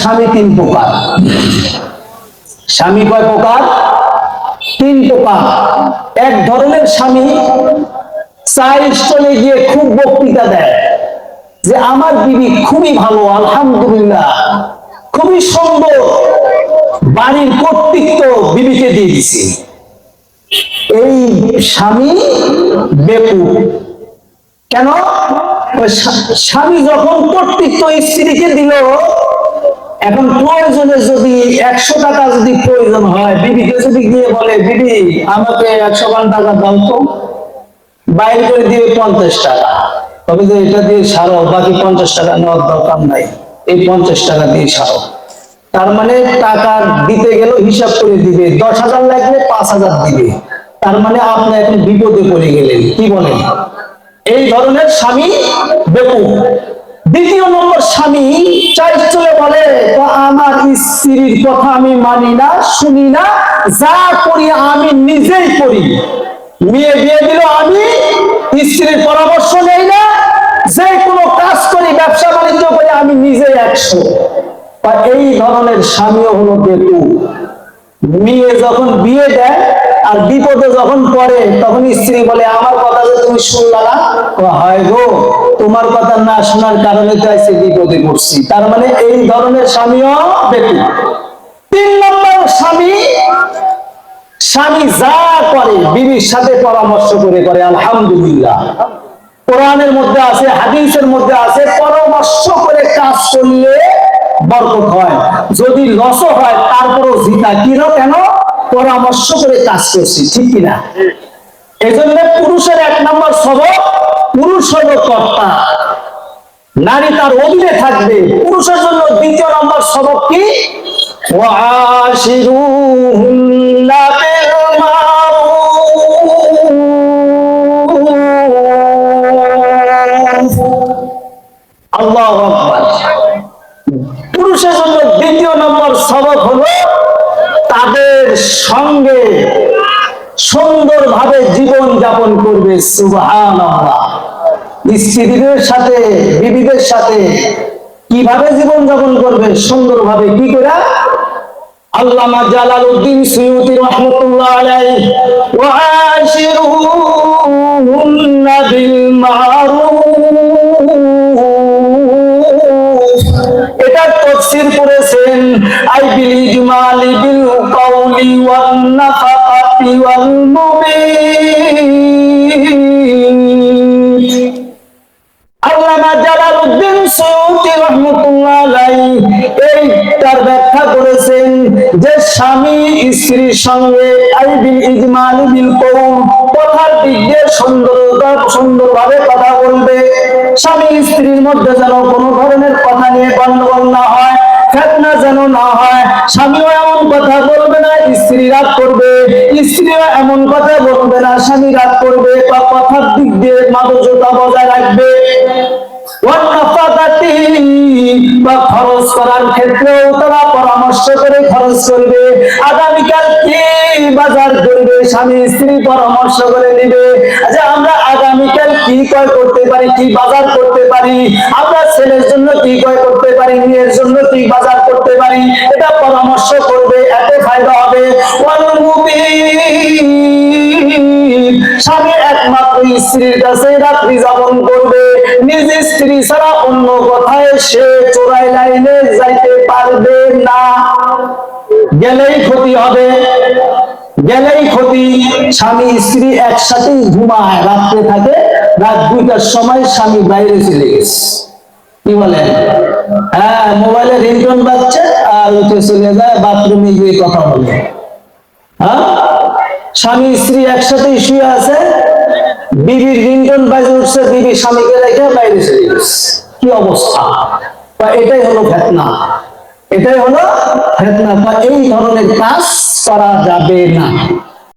স্বামী, তিন প্রকার। স্বামী কয় প্রকার? তিন প্রকার। এক ধরনের স্বামী স্টলে গিয়ে খুব বক্তৃতা দেয় যে, আমার বিবি খুবই ভালো, আলহামদুলিল্লাহ। খুবই সুন্দর। বাড়ির কর্তৃত্ব বিবিকে দিয়ে দিছি। এই স্বামী বেকু কেন? স্বামী যখন কর্তৃত্ব স্ত্রীকে দিল এখন প্রয়োজনে যদি একশো টাকা যদি প্রয়োজন হয়, বিবিকে যদি গিয়ে বলে, বিবি, আমাকে একশো পান টাকা দাও তো। বাইর করে দিবে পঞ্চাশ টাকা। তবে যে এটা দিয়ে সারো, বাকি পঞ্চাশ টাকা নেওয়ার দরকার নাই। এই পঞ্চাশ টাকা দিয়ে সারো। তার মানে টাকা দিতে গেল হিসাব করে দিবে। দশ হাজার লাগলে পাঁচ হাজার দিবে। তার মানে আপনি এখন বিপদে পড়ে গেলেন। কি বলেন? এই ধরনের স্বামী বেকু দ্বিতীয় নম্বর স্বামী চাই চলে বলে, "তো আমার স্ত্রীর কথা আমি মানি না, শুনি না, যা করি আমি নিজেই করি। মেয়ে বিয়ে দিল, আমি স্ত্রীর পরামর্শ নেই না, যে কোনো কাজ করি, ব্যবসা বাণিজ্য করি, আমি নিজে একশো। বা এই ধরনের স্বামীও হলো বেকু মেয়ে যখন বিয়ে দেয় আর বিপদে যখন পড়ে, তখন স্ত্রী বলে, আমার কথা যে তুমি শুনলা না? হয় গো, তোমার কথা না শোনার কারণে তো আজকে বিপদে পড়ছি। তার মানে এই ধরনের স্বামীও বেকু তিন নম্বর স্বামী স্বামী যা করে, বিবির সাথে পরামর্শ করে করে, আলহামদুলিল্লাহ। কোরআনের মধ্যে আছে, হাদিসের মধ্যে আছে, পরামর্শ করে কাজ করলে বরকত হয়। যদি লস হয়, তারপরও জিতা কিন কেন? পরামর্শ করে কাজ করছি, ঠিক কিনা? এজন্য পুরুষের এক নম্বর সবক, পুরুষ হলো কর্তা। নারী তার অধীনে থাকবে, পুরুষের জন্য দ্বিতীয় নম্বর সবক কি? পুরুষের জন্য দ্বিতীয় নম্বর সবক হল তাদের সঙ্গে সুন্দরভাবে জীবন যাপন করবে সুবাহ স্ত্রীদের সাথে, বিবিদের সাথে কীভাবে জীবন যাপন করবে সুন্দরভাবে কি করে? আল্লামা জালালউদ্দিন সুয়ুতি রহমাতুল্লাহ আলাইহি, ওয়া বিল মারুফ। এটা তাফসীর করেছেন, আই বিল ইজমালি বিল কাউলি ওয়ান নাফাকাতি ওয়াল মুবিন। যে স্বামী স্ত্রীর সঙ্গে সুন্দরভাবে কথা বলবে, স্বামী স্ত্রীর মধ্যে যেন কোনো ধরনের কথা নিয়ে গন্ডগোল না হয় যেন না হয়, স্বামীও এমন কথা বলবে না, স্ত্রী রাগ করবে, স্ত্রীও এমন কথা বলবে না, স্বামী রাগ করবে বা কথার দিক দিয়ে মাদকতা বজায় রাখবে। বা খরচ করার ক্ষেত্রেও তারা পরামর্শ করে খরচ করবে, আগামীকাল কি বাজার করবে, স্বামী স্ত্রী পরামর্শ করে নিবে, যে আমরা আগামীকাল কি ক্রয় করতে পারি, কি বাজার করতে পারি, আমরা ছেলের জন্য কি ক্রয় করতে পারি, মেয়ের জন্য কি বাজার করতে পারি, এটা পরামর্শ করবে, এতে ফায়দা হবে। স্বামী একমাত্র স্ত্রীর কাছে রাত্রি যাপন করবে নিজ স্ত্রী ছাড়া অন্য কথায় সে চোরাই লাইনে যাইতে পারবে না। গেলেই ক্ষতি হবে, গেলেই ক্ষতি। স্বামী, স্ত্রী একসাথেই ঘুমায়, রাত্রে থাকে, রাত দুইটার সময় স্বামী বাইরে চলে গেছে। কি বলেন? হ্যাঁ মোবাইলে রিংটোন বাজছে, আর উঠে চলে যায়, বাথরুমে গিয়ে কথা বলে। হ্যাঁ? স্বামী, স্ত্রী একসাথেই শুয়ে আছে, বিবির রিংটোন বাজে উঠছে, বিবি স্বামীকে রেখে বাইরে চলে গেছে। কি অবস্থা? বা এটাই হলো ফেতনা। এটাই হলো ফেতনা বা এই ধরনের কাজ করা যাবে না।